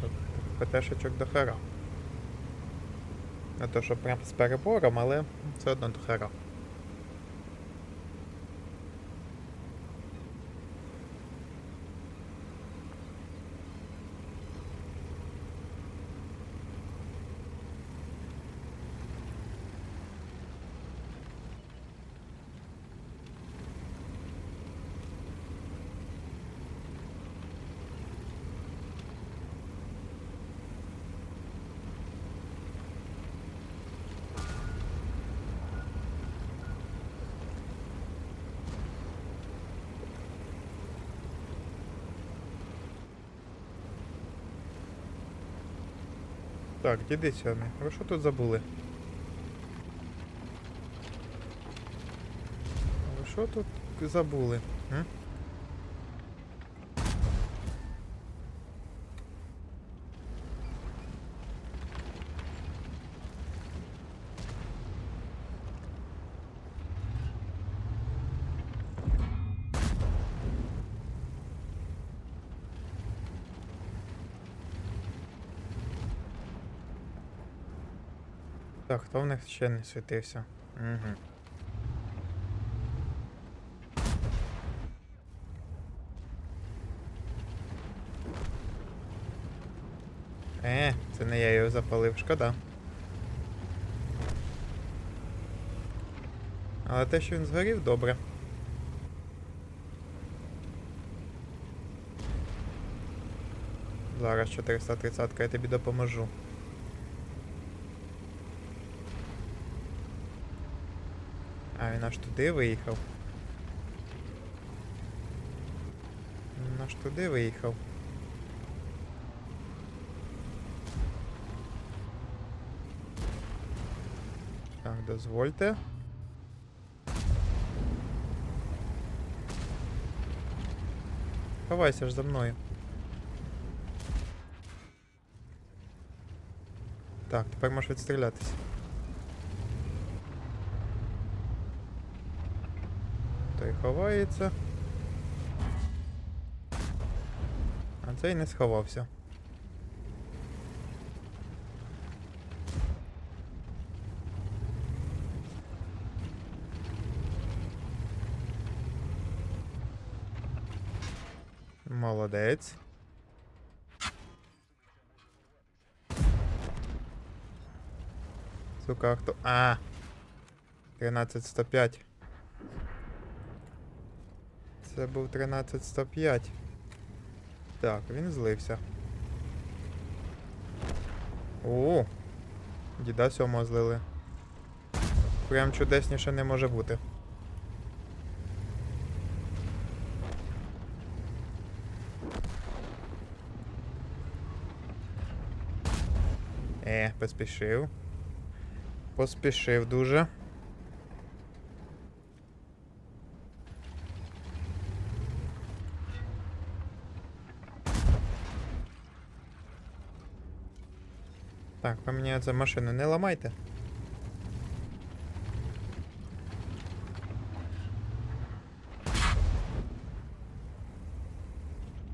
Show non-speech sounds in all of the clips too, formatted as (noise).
Да, ПТшечок до хера. Не то, що прям з перебором, але все одно до хера. Так, діди сьомі, ви що тут забули? Ви що тут забули? М? Так, хто в них ще не світився? Угу. Е, це не я його запалив, шкода. Але те, що він згорів, добре. Зараз 430 я тобі допоможу. він аж туди виїхав. Він аж туди виїхав. Так, дозвольте. Ховайся ж за мною. Так, тепер можеш відстрілятися. Той ховається. А цей не сховався. Молодець. Сука, хто. А! 13105. Це був 13105. Так, він злився. О! Діда сьомого злили. Прям чудесніше не може бути. Е, поспішив. Поспішив дуже. Так, мені машину не ламайте.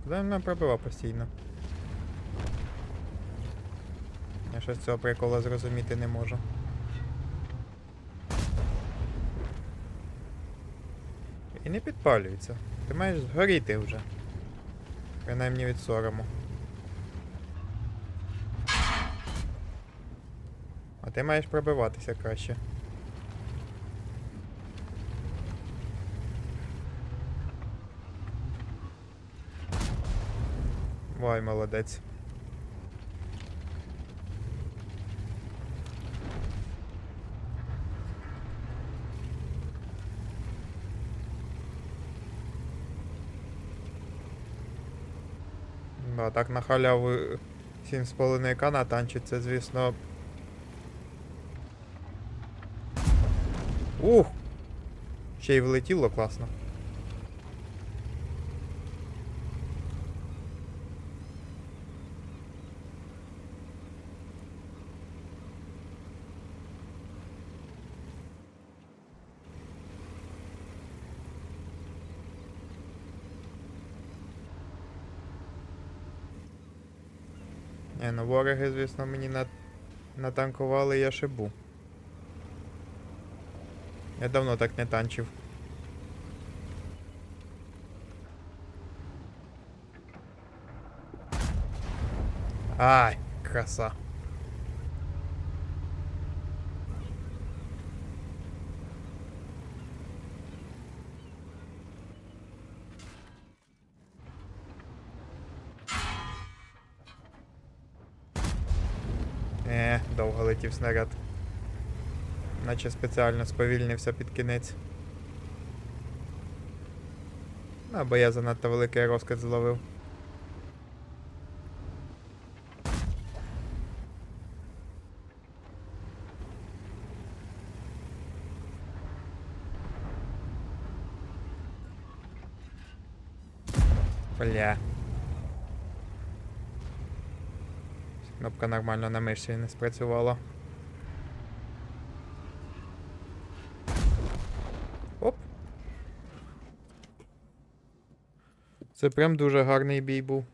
Куди він мене пробивав постійно? Я щось цього прикола зрозуміти не можу. І не підпалюється. Ти маєш згоріти вже. Принаймні від сорому. А ти маєш пробиватися краще. Вай, молодець. Да, так на халяву 7,5к натанчить, це, звісно, Ух! Ще й влетіло класно. Не, ну вороги, звісно, мені на натанкували я шибу. Я давно так не танчив. Ай, краса. Е, довго летів снаряд. Наче спеціально сповільнився під кінець. Ну, Або я занадто великий розкид зловив. Бля. Кнопка нормально на мишці не спрацювала. Це прям дуже гарний бій був.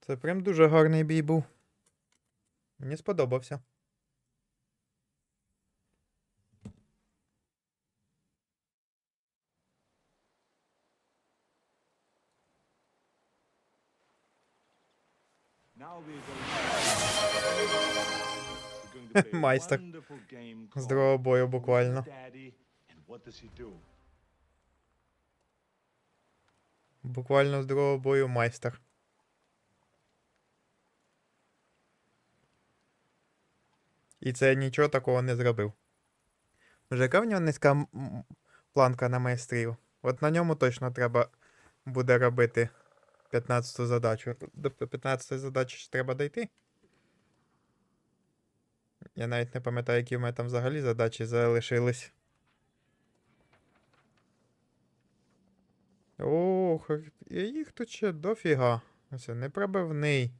Це прям дуже гарний бій був. Мені сподобався. Now we're going (laughs) Майстер. wonderful game З called бою буквально. Буквально з другого бою майстер. І це нічого такого не зробив. Вже яка в нього низька планка на майстрів? От на ньому точно треба буде робити 15-ту задачу. До 15-ї задачі ще треба дойти. Я навіть не пам'ятаю, які в мене там взагалі задачі залишились. Ох, їх тут ще дофіга. Ось непробивний.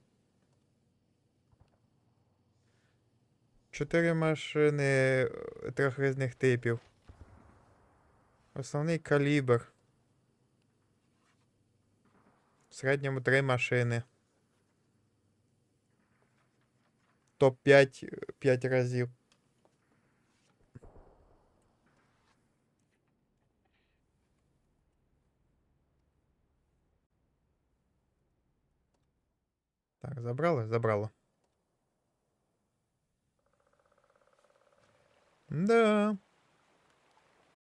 Чотири машини трьох різних типів. Основний калібр. В середньому три машини. Топ-5 5 разів. Так, забрали? Забрало. Да.